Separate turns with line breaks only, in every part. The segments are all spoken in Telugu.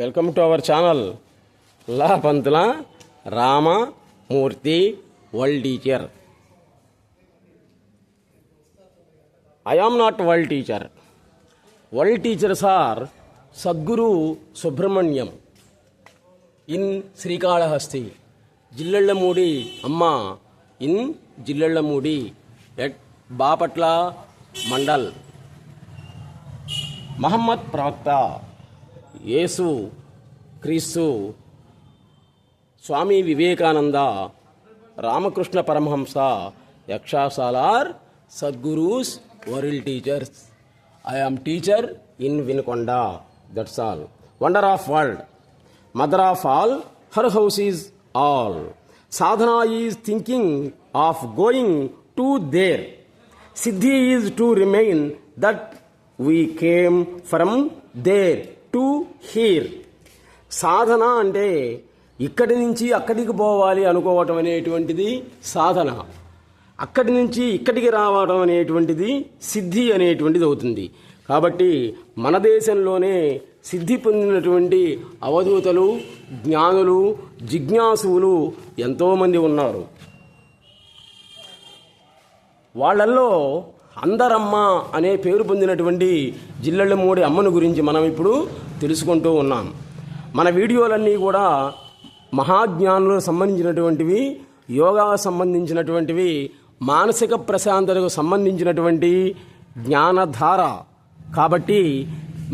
Welcome to our channel. Law Pantula Ramamurthy world teacher. I am not world teacher world teachers are Sadguru Subrahmanyam. In Srikalahasti Jillellamudi Amma. In Jillellamudi at Bapatla mandal. Muhammad ప్రవక్త Yesu Kristu Swami Vivekananda Ramakrishna Paramahamsa యక్షాసాలార్ sadgurus world teachers. I am teacher in Vinukonda that's all wonder of world mother of all her house is all sadhana is thinking of going to there siddhi is to remain that we came from there to here. సాధన అంటే ఇక్కడి నుంచి అక్కడికి పోవాలి అనుకోవటం అనేటువంటిది సాధన. అక్కడి నుంచి ఇక్కడికి రావడం అనేటువంటిది సిద్ధి అనేటువంటిది అవుతుంది. కాబట్టి మన దేశంలోనే సిద్ధి పొందినటువంటి అవధూతలు జ్ఞానులు జిజ్ఞాసువులు ఎంతోమంది ఉన్నారు. వాళ్ళల్లో అందరమ్మ అనే పేరు పొందినటువంటి జిల్లెళ్ళమూడి అమ్మను గురించి మనం ఇప్పుడు తెలుసుకుంటూ ఉన్నాం. మన వీడియోలన్నీ కూడా మహాజ్ఞానులకు సంబంధించినటువంటివి యోగాకు సంబంధించినటువంటివి మానసిక ప్రశాంతతకు సంబంధించినటువంటి జ్ఞానధార. కాబట్టి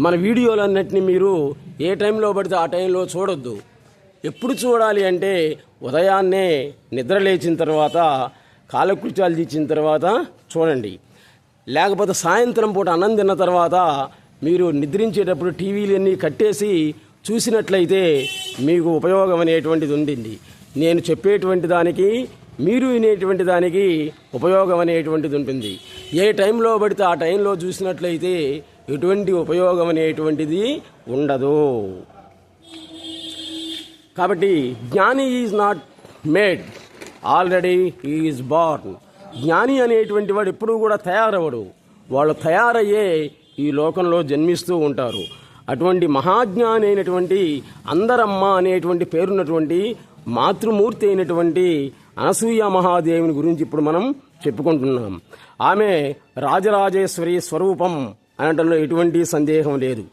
మన వీడియోలన్నింటినీ మీరు ఏ టైంలో పడితే ఆ టైంలో చూడొద్దు. ఎప్పుడు చూడాలి అంటే ఉదయాన్నే నిద్ర లేచిన తర్వాత కాలకృత్యాలు తీర్చిన తర్వాత చూడండి. లేకపోతే సాయంత్రం పూట అన్నం తిన్న తర్వాత మీరు నిద్రించేటప్పుడు టీవీలన్నీ కట్టేసి చూసినట్లయితే మీకు ఉపయోగం అనేటువంటిది ఉండింది. నేను చెప్పేటువంటి దానికి మీరు వినేటువంటి దానికి ఉపయోగం అనేటువంటిది ఉంటుంది. ఏ టైంలో పడితే ఆ టైంలో చూసినట్లయితే ఎటువంటి ఉపయోగం అనేటువంటిది ఉండదు. కాబట్టి jnani is not made. Already is born. జ్ఞాని అనేటువంటి వాడు ఎప్పుడూ కూడా తయారవడు. వాళ్ళు తయారయ్యే ఈ లోకంలో జన్మిస్తూ ఉంటారు. అటువంటి మహాజ్ఞాని అయినటువంటి అందరమ్మ అనేటువంటి పేరున్నటువంటి మాతృమూర్తి అయినటువంటి అనసూయ మహాదేవుని గురించి ఇప్పుడు మనం చెప్పుకుంటున్నాం. ఆమె రాజరాజేశ్వరి స్వరూపం అనటంలో ఎటువంటి సందేహం లేదు.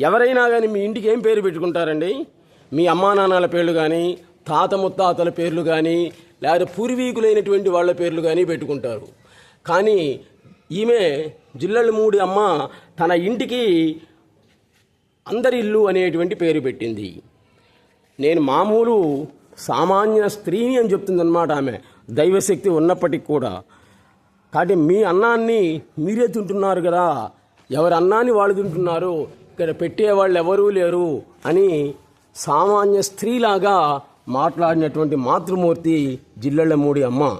ఎవరైనా కానీ మీ ఇంటికి ఏం పేరు పెట్టుకుంటారండి? మీ అమ్మా నాన్నల పేర్లు కానీ తాత ముత్తాతల పేర్లు కానీ లేదా పూర్వీకులైనటువంటి వాళ్ళ పేర్లు కానీ పెట్టుకుంటారు. కానీ ఈమె మూడి అమ్మ తన ఇంటికి అందరి ఇల్లు అనేటువంటి పేరు పెట్టింది. నేను మామూలు సామాన్య స్త్రీని అని చెప్తుందన్నమాట ఆమె. దైవశక్తి ఉన్నప్పటికి కూడా. కాబట్టి మీ అన్నాన్ని మీరే తింటున్నారు కదా. ఎవరి అన్నాన్ని వాళ్ళు తింటున్నారు? ఇక్కడ పెట్టేవాళ్ళు ఎవరూ లేరు అని సామాన్య స్త్రీలాగా మాట్లాడినటువంటి మాతృమూర్తి జిల్లెళ్ళమూడి అమ్మ.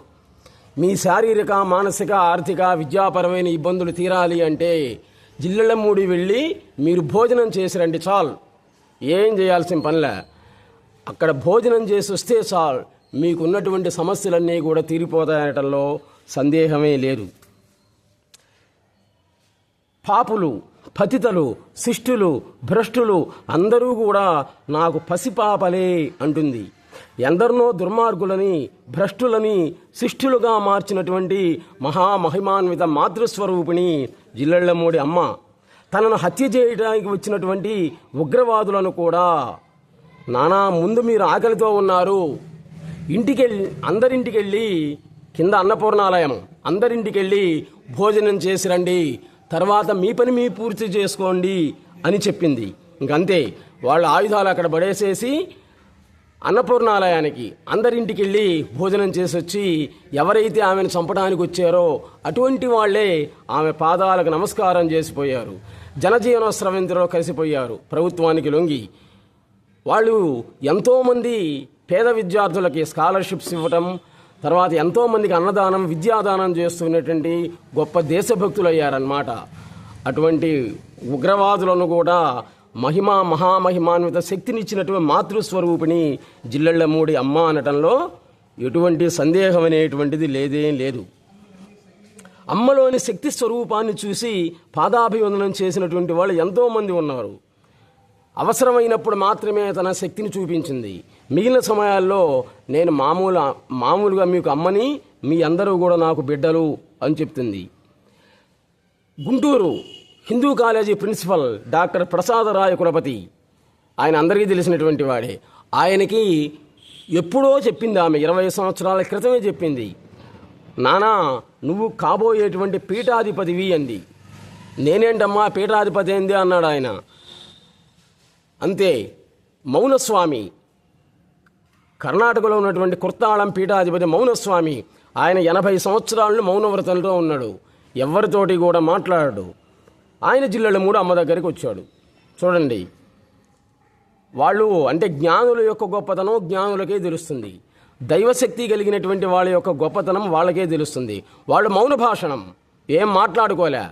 మీ శారీరక మానసిక ఆర్థిక విద్యాపరమైన ఇబ్బందులు తీరాలి అంటే జిల్లెళ్ళమూడి వెళ్ళి మీరు భోజనం చేసిరండి చాలు. ఏం చేయాల్సిన పనిలే? అక్కడ భోజనం చేసి వస్తే చాలు. మీకున్నటువంటి సమస్యలన్నీ కూడా తీరిపోతాయనటంలో సందేహమే లేదు. పాపులు పతితలు శిష్టులు భ్రష్టులు అందరూ కూడా నాకు పసిపాపలే అంటుంది. ఎందరినో దుర్మార్గులని భ్రష్టులని శిష్టులుగా మార్చినటువంటి మహామహిమాన్విత మాతృస్వరూపిణి జిల్లెళ్ళమూడి అమ్మ. తనను హత్య చేయడానికి వచ్చినటువంటి ఉగ్రవాదులను కూడా నానా ముందు మీరు ఆకలితో ఉన్నారు. ఇంటికెళ్ళి అందరింటికెళ్ళి కింద అన్నపూర్ణాలయం అందరింటికెళ్ళి భోజనం చేసి రండి. తర్వాత మీ పని మీ పూర్తి చేసుకోండి అని చెప్పింది. ఇంకంతే వాళ్ళ ఆయుధాలు అక్కడ పడేసేసి అన్నపూర్ణాలయానికి అందరింటికి వెళ్ళి భోజనం చేసి వచ్చి ఎవరైతే ఆమెను చంపడానికి వచ్చారో అటువంటి వాళ్ళే ఆమె పాదాలకు నమస్కారం చేసిపోయారు. జనజీవన స్రవంతిలో కలిసిపోయారు ప్రభుత్వానికి లొంగి. వాళ్ళు ఎంతోమంది పేద విద్యార్థులకి స్కాలర్షిప్స్ ఇవ్వటం తర్వాత ఎంతోమందికి అన్నదానం విద్యాదానం చేస్తున్నటువంటి గొప్ప దేశభక్తులు అయ్యారన్నమాట అటువంటి ఉగ్రవాదులను కూడా మహిమ మహామహిమాన్విత శక్తినిచ్చినటువంటి మాతృస్వరూపిణి జిల్లెళ్ళమూడి అమ్మ అనటంలో ఎటువంటి సందేహం అనేటువంటిది లేదేం లేదు. అమ్మలోని శక్తి స్వరూపాన్ని చూసి పాదాభివందనం చేసినటువంటి వాళ్ళు ఎంతోమంది ఉన్నారు. అవసరమైనప్పుడు మాత్రమే తన శక్తిని చూపించింది. మిగిలిన సమయాల్లో నేను మామూలు మామూలుగా మీకు అమ్మని మీ అందరూ కూడా నాకు బిడ్డలు అని చెప్తుంది. Guntur Hindu college principal doctor Prasadaraya Kulapati. ఆయన అందరికీ తెలిసినటువంటి వాడే. ఆయనకి ఎప్పుడో చెప్పింది ఆమె ఇరవై సంవత్సరాల క్రితమే చెప్పింది. నానా నువ్వు కాబోయేటువంటి పీఠాధిపతివి అంది. నేనేంటమ్మా పీఠాధిపతి ఏంది అన్నాడు ఆయన. అంతే మౌనస్వామి కర్ణాటకలో ఉన్నటువంటి కుర్తాళం పీఠాధిపతి మౌనస్వామి ఆయన ఎనభై సంవత్సరాలను మౌనవ్రతంలో ఉన్నాడు. ఎవరితోటి కూడా మాట్లాడాడు. ఆయన జిల్లాలో మూడు అమ్మ దగ్గరికి వచ్చాడు. చూడండి వాళ్ళు అంటే జ్ఞానుల యొక్క గొప్పతనం జ్ఞానులకే తెలుస్తుంది. దైవశక్తి కలిగినటువంటి వాళ్ళ యొక్క గొప్పతనం వాళ్ళకే తెలుస్తుంది. వాళ్ళు మౌన భాషణం ఏం మాట్లాడుకోలే.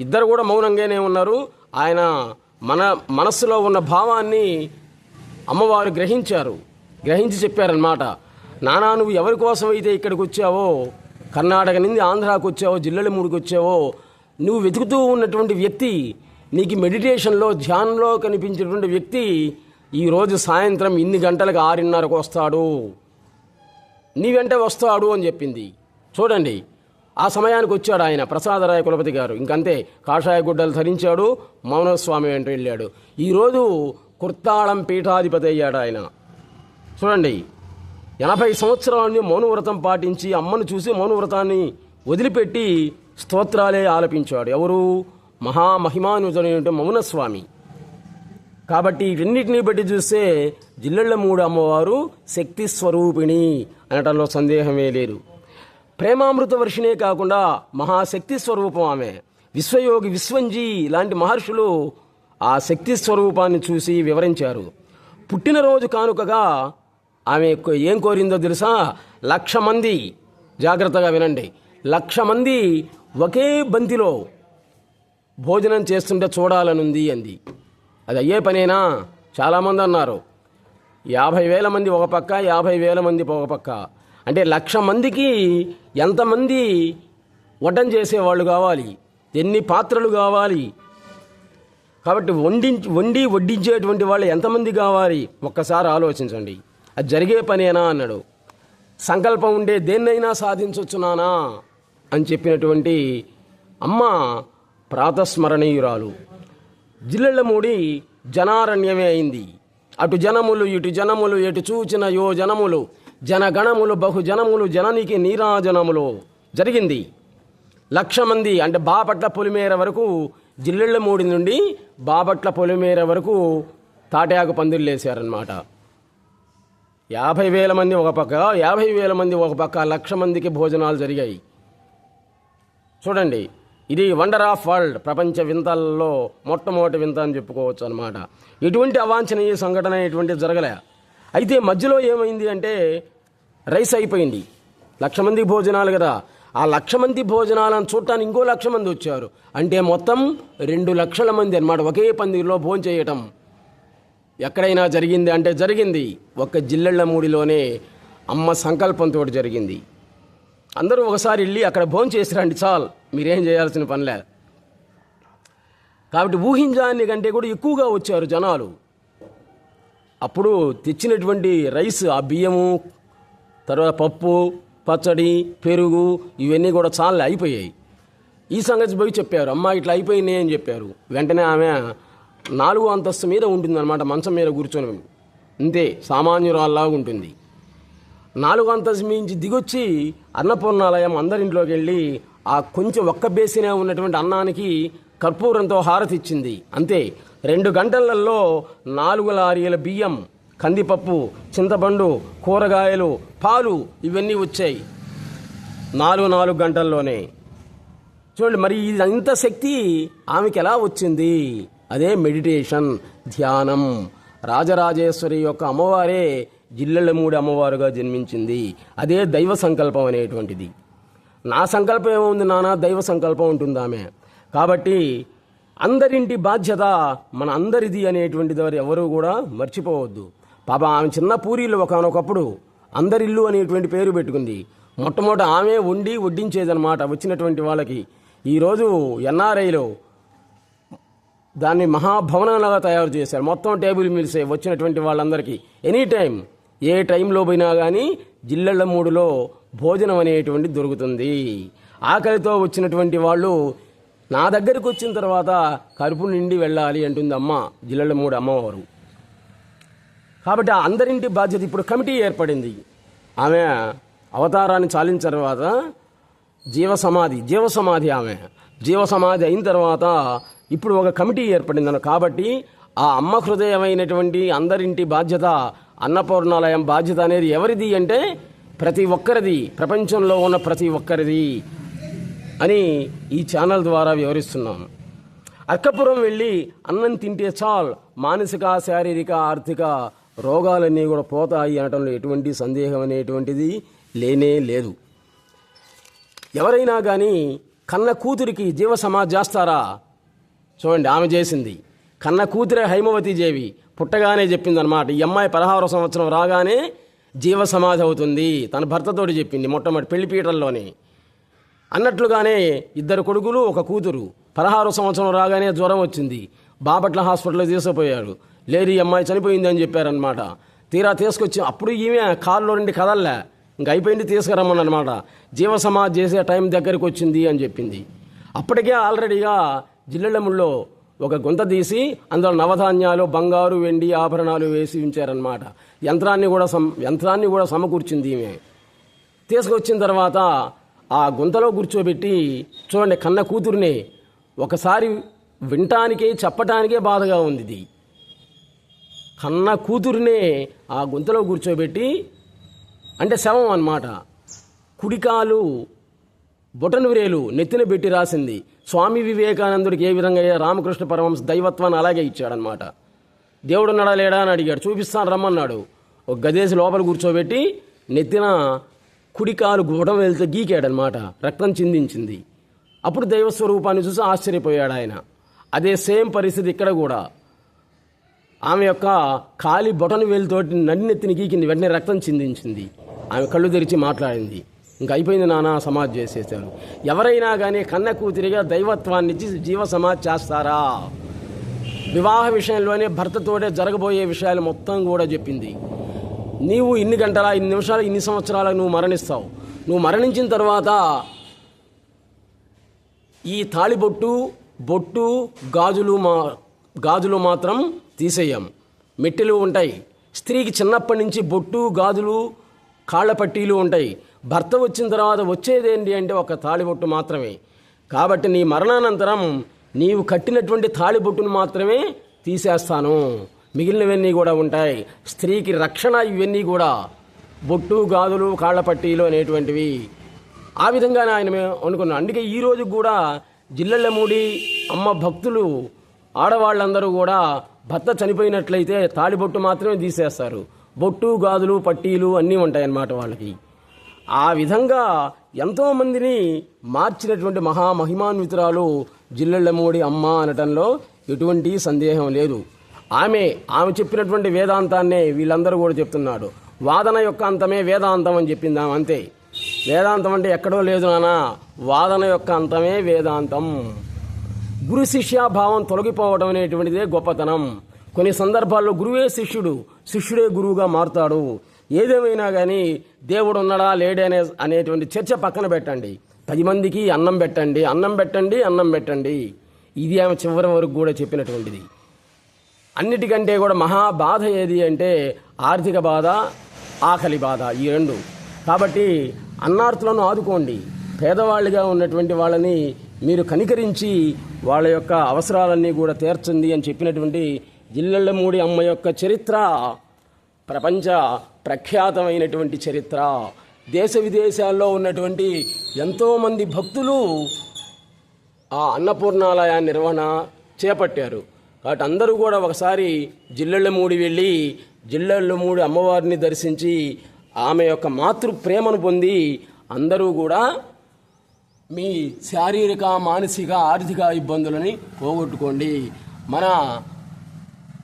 ఇద్దరు కూడా మౌనంగానే ఉన్నారు. ఆయన మన మనస్సులో ఉన్న భావాన్ని అమ్మవారు గ్రహించారు. గ్రహించి చెప్పారనమాట నానా నువ్వు ఎవరి కోసం అయితే ఇక్కడికి వచ్చావో కర్ణాటక నుండి ఆంధ్రాకు వచ్చావో జిల్లల మూడుకు వచ్చావో నువ్వు వెతుకుతూ ఉన్నటువంటి వ్యక్తి నీకు మెడిటేషన్లో ధ్యానంలో కనిపించినటువంటి వ్యక్తి ఈరోజు సాయంత్రం ఇన్ని గంటలకు ఆరున్నరకు వస్తాడు. నీ వెంట వస్తాడు అని చెప్పింది. చూడండి ఆ సమయానికి వచ్చాడు ఆయన ప్రసాదరాయ కులపతి గారు. ఇంకంతే కాషాయ గుడ్డలు ధరించాడు మౌనస్వామి వెంట వెళ్ళాడు. ఈరోజు కుర్తాళం పీఠాధిపతి అయ్యాడు ఆయన. చూడండి ఎనభై సంవత్సరాలని మౌనవ్రతం పాటించి అమ్మను చూసి మౌనవ్రతాన్ని వదిలిపెట్టి స్తోత్రాలే ఆలపించాడు. ఎవరు? మహామహిమానుజుడైన మౌనస్వామి. కాబట్టి ఇవన్నిటిని బట్టి చూస్తే జిల్లెళ్ళ మూడు అమ్మవారు శక్తి స్వరూపిణి అనటంలో సందేహమే లేదు. ప్రేమామృత వర్షిణే కాకుండా మహాశక్తి స్వరూపం ఆమె. విశ్వయోగి విశ్వంజీ లాంటి మహర్షులు ఆ శక్తి స్వరూపాన్ని చూసి వివరించారు. పుట్టినరోజు కానుకగా ఆమె ఏం కోరిందో తెలుసా? లక్ష మంది జాగ్రత్తగా వినండి. లక్ష మంది ఒకే బంతిలో భోజనం చేస్తుంటే చూడాలనుంది అంది. అది అయ్యే పనేనా? చాలామంది అన్నారు. యాభై వేల మంది ఒక పక్క యాభై వేల మంది ఒక పక్క. అంటే లక్ష మందికి ఎంతమంది వడ్డం చేసేవాళ్ళు కావాలి? ఎన్ని పాత్రలు కావాలి? కాబట్టి వండి వండి వడ్డించేటువంటి వాళ్ళు ఎంతమంది కావాలి? ఒక్కసారి ఆలోచించండి. అది జరిగే పనేనా అన్నాడు. సంకల్పం ఉండే దేన్నైనా సాధించొచ్చునానా అని చెప్పినటువంటి అమ్మ ప్రాతస్మరణీయురాలు. జిల్లెళ్ళమూడి జనారణ్యమే అయింది. అటు జనములు ఇటు జనములు ఎటు చూచిన యో జనములు జనగణములు బహుజనములు జననికి నీరాజనములు జరిగింది. లక్ష మంది అంటే బాపట్ల పొలిమేర వరకు జిల్లెళ్ళమూడి నుండి బాపట్ల పొలిమేర వరకు తాటాకు పందిళ్ళు వేశారనమాట యాభై వేల మంది ఒక పక్క యాభై వేల మంది ఒక పక్క లక్ష మందికి భోజనాలు జరిగాయి. చూడండి ఇది వండర్ ఆఫ్ వరల్డ్ ప్రపంచ వింతల్లో మొట్టమొదటి వింత అని చెప్పుకోవచ్చు అనమాట ఎటువంటి అవాంఛనీయ సంఘటన ఎటువంటి జరగలే. అయితే మధ్యలో ఏమైంది అంటే రైస్ అయిపోయింది. లక్ష మంది భోజనాలు కదా. ఆ లక్ష మంది భోజనాలను చూడటానికి ఇంకో లక్ష మంది వచ్చారు. అంటే మొత్తం రెండు లక్షల మంది అన్నమాట ఒకే పందిరిలో భోజనం చేయటం. ఎక్కడైనా జరిగింది అంటే జరిగింది. ఒక్క జిల్లెళ్ళమూడిలోనే అమ్మ సంకల్పంతో జరిగింది. అందరూ ఒకసారి వెళ్ళి అక్కడ భోజనం చేసి రండి చాలు మీరేం చేయాల్సిన పనిలే కాబట్టి ఊహించాన్ని కంటే కూడా ఎక్కువగా వచ్చారు జనాలు. అప్పుడు తెచ్చినటువంటి రైస్ ఆ బియ్యము తర్వాత పప్పు పచ్చడి పెరుగు ఇవన్నీ కూడా చాలా అయిపోయాయి. ఈ సంగతి పోయి చెప్పారు. అమ్మ ఇట్లా అయిపోయినాయి అని చెప్పారు. వెంటనే ఆమె నాలుగో అంతస్తు మీద ఉంటుందన్నమాట మంచం మీద కూర్చొని. అంతే సామాన్యురాల్లాగా ఉంటుంది. నాలుగు అంతస్తు మించి దిగొచ్చి అన్నపూర్ణాలయం అందరింట్లోకి వెళ్ళి ఆ కొంచెం ఒక్క బేసినే ఉన్నటువంటి అన్నానికి కర్పూరంతో హారతి ఇచ్చింది. అంతే రెండు గంటలలో నాలుగు లారీల బియ్యం కందిపప్పు చింతపండు కూరగాయలు పాలు ఇవన్నీ వచ్చాయి. నాలుగు నాలుగు గంటల్లోనే. చూడండి మరి ఇది ఇంత శక్తి ఆమెకి ఎలా వచ్చింది? అదే మెడిటేషన్ ధ్యానం. రాజరాజేశ్వరి యొక్క అమ్మవారే జిల్లెళ్ళమూడి అమ్మవారుగా జన్మించింది. అదే దైవ సంకల్పం అనేటువంటిది. నా సంకల్పం ఏముంది నానా? దైవ సంకల్పం ఉంటుంది ఆమె? కాబట్టి అందరింటి బాధ్యత మన అందరిది అనేటువంటిది వారు ఎవరు కూడా మర్చిపోవద్దు. పాప ఆమె చిన్న పూరీలు ఒకనొకప్పుడు అందరిల్లు అనేటువంటి పేరు పెట్టుకుంది. మొట్టమొదట ఆమె వండి వడ్డించేదనమాట వచ్చినటువంటి వాళ్ళకి. ఈరోజు ఎన్ఆర్ఐలో దాన్ని మహాభవనంలాగా తయారు చేశారు. మొత్తం టేబుల్ మిల్సే వచ్చినటువంటి వాళ్ళందరికీ. ఎనీ టైం ఏ టైంలో పోయినా కానీ జిల్లెళ్ళ మూడులో భోజనం అనేటువంటి దొరుకుతుంది. ఆకలితో వచ్చినటువంటి వాళ్ళు నా దగ్గరికి వచ్చిన తర్వాత కరుపు నిండి వెళ్ళాలి అంటుంది అమ్మ జిల్లెళ్ళ మూడు అమ్మవారు. కాబట్టి ఆ అందరింటి బాధ్యత ఇప్పుడు కమిటీ ఏర్పడింది. ఆమె అవతారాన్ని చాలించిన తర్వాత జీవ సమాధి జీవ సమాధి ఆమె. జీవ సమాధి అయిన తర్వాత ఇప్పుడు ఒక కమిటీ ఏర్పడింది కాబట్టి ఆ అమ్మ హృదయమైనటువంటి అందరింటి బాధ్యత అన్నపూర్ణాలయం బాధ్యత అనేది ఎవరిది అంటే ప్రతి ఒక్కరిది ప్రపంచంలో ఉన్న ప్రతి ఒక్కరిది అని ఈ ఛానల్ ద్వారా వివరిస్తున్నాం అక్కపురం వెళ్ళి అన్నం తింటే చాలు మానసిక శారీరక ఆర్థిక రోగాలన్నీ కూడా పోతాయి అనటంలో ఎటువంటి సందేహం అనేటువంటిది లేనే లేదు. ఎవరైనా కానీ కన్న కూతురికి జీవ సమాధి చేస్తారా చూడండి ఆమె చేసింది. కన్న కూతురే హైమవతి దేవి. పుట్టగానే చెప్పిందనమాట ఈ అమ్మాయి పదహారో సంవత్సరం రాగానే జీవ సమాధి అవుతుంది. తన భర్తతోటి చెప్పింది మొట్టమొదటి పెళ్ళిపీటల్లోనే అన్నట్లుగానే ఇద్దరు కొడుకులు ఒక కూతురు. పదహారు సంవత్సరం రాగానే జ్వరం వచ్చింది. బాపట్ల హాస్పిటల్లో తీసుకుపోయాడు. లేదు ఈ అమ్మాయి చనిపోయింది అని చెప్పారనమాట తీరా తీసుకొచ్చి అప్పుడు ఈమె కాల్లో నుండి కదల్లా? ఇంక అయిపోయింది తీసుకురమ్మన్నమాట. జీవ సమాధి చేసే టైం దగ్గరికి వచ్చింది అని చెప్పింది. అప్పటికే ఆల్రెడీగా జిల్లెళ్ళముల్లో ఒక గుంత తీసి అందులో నవధాన్యాలు బంగారు వెండి ఆభరణాలు వేసి ఉంచారనమాట యంత్రాన్ని కూడా సమ యంత్రాన్ని కూడా సమకూర్చింది ఈమె. తీసుకొచ్చిన తర్వాత ఆ గుంతలో కూర్చోబెట్టి చూడండి కన్న కూతురిని ఒకసారి వినటానికే చెప్పటానికే బాధగా ఉంది ఇది. కన్న కూతురినే ఆ గుంతలో కూర్చోబెట్టి అంటే శవం అన్నమాట. కుడికాలు బొటను నెత్తిన పెట్టి రాసింది. స్వామి వివేకానందుడికి ఏ విధంగా రామకృష్ణ పరమహంస దైవత్వాన్ని అలాగే ఇచ్చాడనమాట దేవుడు ఉన్నాడా లేడా అని అడిగాడు. చూపిస్తాను రమ్మన్నాడు. ఒక గదేసి లోపల కూర్చోబెట్టి నెత్తిన కుడికాలు గుటం వెళ్తే గీకాడనమాట రక్తం చిందించింది. అప్పుడు దైవ స్వరూపాన్ని చూసి ఆశ్చర్యపోయాడు ఆయన. అదే సేమ్ పరిస్థితి ఇక్కడ కూడా. ఆమె యొక్క కాలి బొటను వేలుతోటి నడినెత్తిని గీకింది. వెంటనే రక్తం చిందించింది. ఆమె కళ్ళు తెరిచి మాట్లాడింది. ఇంక అయిపోయింది నాన్న సమాజ్ చేసేసారు. ఎవరైనా కానీ కన్న కూతురిగా దైవత్వాన్ని ఇచ్చి జీవ సమాధి చేస్తారా? వివాహ విషయంలోనే భర్తతోటే జరగబోయే విషయాలు మొత్తం కూడా చెప్పింది. నీవు ఇన్ని గంటల ఇన్ని నిమిషాలు ఇన్ని సంవత్సరాలకు నువ్వు మరణిస్తావు. నువ్వు మరణించిన తర్వాత ఈ తాళిబొట్టు బొట్టు గాజులు మా గాజులు మాత్రం తీసేయం. మెట్టెలు ఉంటాయి. స్త్రీకి చిన్నప్పటి నుంచి బొట్టు గాజులు కాళ్ళ పట్టీలు ఉంటాయి. భర్త వచ్చిన తర్వాత వచ్చేదేంటి అంటే ఒక తాళిబొట్టు మాత్రమే. కాబట్టి నీ మరణానంతరం నీవు కట్టినటువంటి తాళిబొట్టును మాత్రమే తీసేస్తాను. మిగిలినవన్నీ కూడా ఉంటాయి. స్త్రీకి రక్షణ ఇవన్నీ కూడా బొట్టు గాజులు కాళ్ళ పట్టీలు అనేటువంటివి. ఆ విధంగానే ఆయన మేము అనుకున్నాం అందుకే ఈ కూడా జిల్లెళ్ళమూడి అమ్మ భక్తులు ఆడవాళ్ళందరూ కూడా భర్త చనిపోయినట్లయితే తాళిబొట్టు మాత్రమే తీసేస్తారు. బొట్టు గాజులు పట్టీలు అన్నీ ఉంటాయన్నమాట వాళ్ళకి. ఆ విధంగా ఎంతోమందిని మార్చినటువంటి మహామహిమాన్వితురాలు జిల్లెళ్ళమూడి అమ్మ అనటంలో ఎటువంటి సందేహం లేదు. ఆమె ఆమె చెప్పినటువంటి వేదాంతాన్నే వీళ్ళందరూ కూడా చెప్తున్నాడు వాదన యొక్క అంతమే వేదాంతం అని చెప్పింది ఆమె అంతే. వేదాంతం అంటే ఎక్కడో లేదు నాన్న వాదన యొక్క అంతమే వేదాంతం. గురు శిష్యాభావం తొలగిపోవడం అనేటువంటిదే గొప్పతనం. కొన్ని సందర్భాల్లో గురువే శిష్యుడు శిష్యుడే గురువుగా మారుతాడు. ఏదేమైనా కానీ దేవుడు ఉన్నాడా లేడే అనే అనేటువంటి చర్చ పక్కన పెట్టండి. పది మందికి అన్నం పెట్టండి అన్నం పెట్టండి అన్నం పెట్టండి. ఇది ఆమె చివరి వరకు కూడా చెప్పినటువంటిది. అన్నిటికంటే కూడా మహా బాధ ఏది అంటే ఆర్థిక బాధ ఆకలి బాధ ఈ రెండు. కాబట్టి అన్నార్థులను ఆదుకోండి. పేదవాళ్ళుగా ఉన్నటువంటి వాళ్ళని మీరు కనికరించి వాళ్ళ యొక్క అవసరాలన్నీ కూడా తీర్చండి అని చెప్పినటువంటి జిల్లెళ్ళమూడి అమ్మ యొక్క చరిత్ర ప్రపంచ ప్రఖ్యాతమైనటువంటి చరిత్ర దేశ విదేశాల్లో ఉన్నటువంటి ఎంతోమంది భక్తులు ఆ అన్నపూర్ణాలయ నిర్వహణ చేపట్టారు. కాబట్టి అందరూ కూడా ఒకసారి జిల్లెళ్ళమూడి వెళ్ళి జిల్లెళ్ళమూడి అమ్మవారిని దర్శించి ఆమె యొక్క మాతృ ప్రేమను పొంది అందరూ కూడా మీ శారీరక మానసిక ఆర్థిక ఇబ్బందులని పోగొట్టుకోండి. మన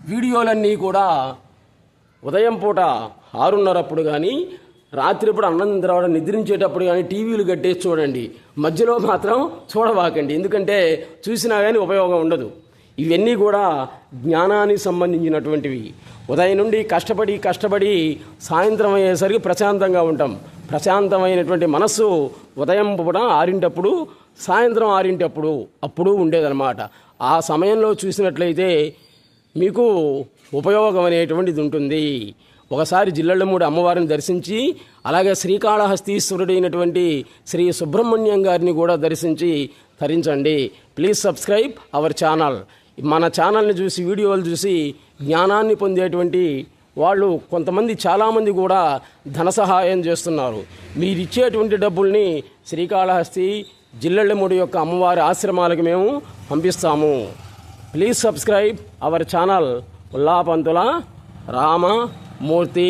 వీడియోలన్నీ కూడా ఉదయం పూట ఆరున్నరప్పుడు కానీ రాత్రిప్పుడు అన్నం తర్వాత నిద్రించేటప్పుడు కానీ టీవీలు కట్టేసి చూడండి. మధ్యలో మాత్రం చూడబాకండి. ఎందుకంటే చూసినా కానీ ఉపయోగం ఉండదు. ఇవన్నీ కూడా జ్ఞానానికి సంబంధించినటువంటివి. ఉదయం నుండి కష్టపడి కష్టపడి సాయంత్రం అయ్యేసరికి ప్రశాంతంగా ఉంటాం. ప్రశాంతమైనటువంటి మనస్సు ఉదయం పూట ఆరింటప్పుడు సాయంత్రం ఆరింటప్పుడు అప్పుడు ఉండేదన్నమాట. ఆ సమయంలో చూసినట్లయితే మీకు ఉపయోగం అనేటువంటిది ఉంటుంది. ఒకసారి జిల్లెళ్ళమూడి అమ్మవారిని దర్శించి అలాగే శ్రీకాళహస్తీశ్వరుడైనటువంటి శ్రీ సుబ్రహ్మణ్యం గారిని కూడా దర్శించి ధరించండి ప్లీజ్ సబ్స్క్రైబ్ అవర్ ఛానల్ మన ఛానల్ని చూసి వీడియోలు చూసి జ్ఞానాన్ని పొందేటువంటి వాళ్ళు కొంతమంది చాలామంది కూడా ధన సహాయం చేస్తున్నారు. మీరిచ్చేటువంటి డబ్బుల్ని శ్రీకాళహస్తి జిల్లెళ్ళమూడి యొక్క అమ్మవారి ఆశ్రమాలకు మేము పంపిస్తాము. Please subscribe our channel Ullapanthula Ramamurthy